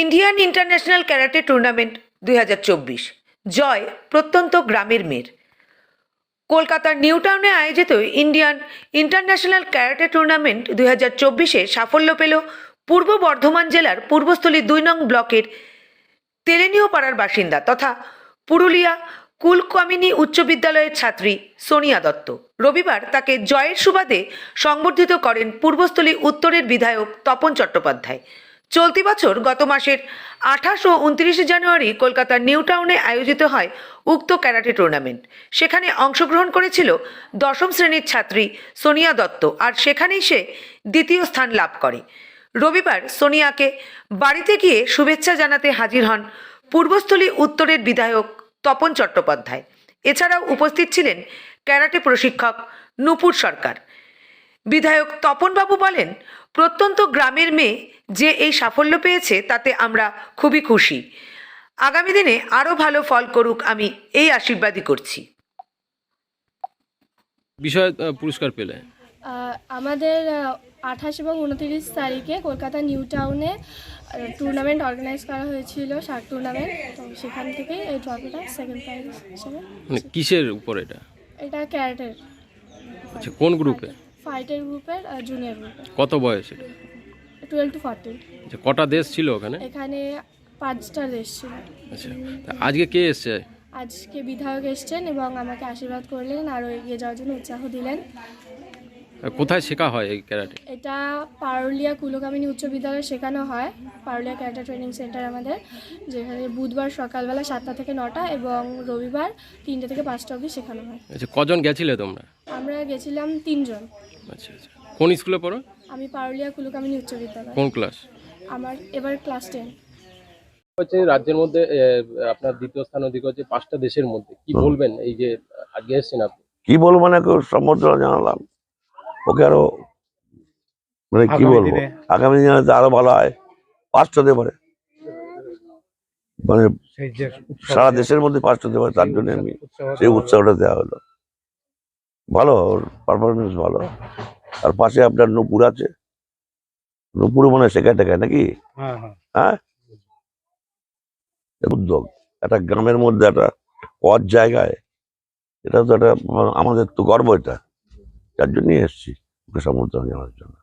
Indian international karate tournament দুই হাজার চব্বিশ। জয় প্রত্যন্ত গ্রামের মেয়ের। কলকাতার নিউ টাউনে আয়োজিত ইন্ডিয়ান ইন্টারন্যাশনাল ক্যারাটে টুর্নামেন্ট দুই হাজার চব্বিশে সাফল্য পেল পূর্ব বর্ধমান জেলার পূর্বস্থলী দুই নং ব্লকের তেলেনীয় পাড়ার বাসিন্দা তথা পুরুলিয়া কুলকামিনী উচ্চ বিদ্যালয়ের ছাত্রী সোনিয়া দত্ত। রবিবার তাকে জয়ের সুবাদে সংবর্ধিত করেন পূর্বস্থলী উত্তরের বিধায়ক তপন চট্টোপাধ্যায়। চলতি বছর গত মাসের আঠাশ ও উনত্রিশে জানুয়ারি কলকাতার নিউ টাউনে আয়োজিত হয় উক্ত ক্যারাটে টুর্নামেন্ট। সেখানে অংশগ্রহণ করেছিল দশম শ্রেণির ছাত্রী সোনিয়া দত্ত আর সেখানেই সে দ্বিতীয় স্থান লাভ করে। রবিবার সোনিয়াকে বাড়িতে গিয়ে শুভেচ্ছা জানাতে হাজির হন পূর্বস্থলী উত্তরের বিধায়ক তপন চট্টোপাধ্যায়। এছাড়াও উপস্থিত ছিলেন ক্যারাটে প্রশিক্ষক নূপুর সরকার। বিধায়ক তপনবাবু বলেন প্রত্যন্ত গ্রামের মেয়ে যে এই সাফল্য পেয়েছে তাতে আমরা খুবই খুশি। আগামী দিনে আরও ভালো ফল করুক আমি এই আশীর্বাদই করছি। বিষয় পুরস্কার পেলে। আমাদের আঠাশ এবং উনত্রিশ তারিখে কলকাতা নিউ টাউনে টুর্নামেন্ট অর্গানাইজ করা হয়েছিল শার্ট টুর্নামেন্ট তো সেখান থেকে এই ট্রফিটা সেকেন্ড প্রাইজ হিসেবে মানে কিসের উপর এটা? এটা ক্যারেটের আচ্ছা কোন গ্রুপে ফাইটের গ্রুপের জুনিয়র গ্রুপের। কত বয়স? এটা টুয়েলভ টু ফোরটিন আচ্ছা কটা দেশ ছিল ওখানে? এখানে পাঁচটা দেশ ছিল। আচ্ছা তা আজকে কে এসছে? আজকে বিধায়ক এসছেন এবং আমাকে আশীর্বাদ করলেন আরও এগিয়ে যাওয়ার জন্য উৎসাহ দিলেন। আর কোথায় শেখা হয় এই ক্যারাটে? এটা পারুলিয়া কুলকামিনী উচ্চ বিদ্যালয়ে শেখানো হয় পারুলিয়া ক্যারেটা ট্রেনিং সেন্টার আমাদের যেখানে বুধবার সকালবেলা সাতটা থেকে নটা এবং রবিবার তিনটে থেকে পাঁচটা অবধি শেখানো হয়। আচ্ছা কজন গেছিলে তোমরা? আমরা গেছিলাম তিনজন। আচ্ছা আচ্ছা। কোন স্কুলে পড়ো? আমি পারুলিয়া কুলকামিনী উচ্চ বিদ্যালয় কোন ক্লাস? আমার এবার ক্লাস টেন। হচ্ছে রাজ্যের মধ্যে আপনার দ্বিতীয় স্থান অধিক হচ্ছে পাঁচটা দেশের মধ্যে। কি বলবেন এই যে আজকে এসেছেন আপনি? কি বলব মানে কেউ সম্বর্ধনা জানালাম। ওকে আরও মানে কি বলব? আগামী দিনে আরও ভালো হয়। ফার্স্ট হতে পারে। মানে সারা দেশের মধ্যে ফার্স্ট হতে পারে তার জন্য আমি সেই উৎসাহটা দেওয়া হলো। ভালো ওর পারফরমেন্স ভালো। আর পাশে আপনার নূপুর আছে। নূপুর মনে হয় শেখায় টেখায় নাকি? হ্যাঁ হ্যাঁ। হ্যাঁ? উদ্যোগ। একটা গ্রামের মধ্যে একটা পথ জায়গায় এটা তো একটা আমাদের তো গর্ব এটা। যার জন্যই এসছি ওকে সমর্থন জানার জন্য।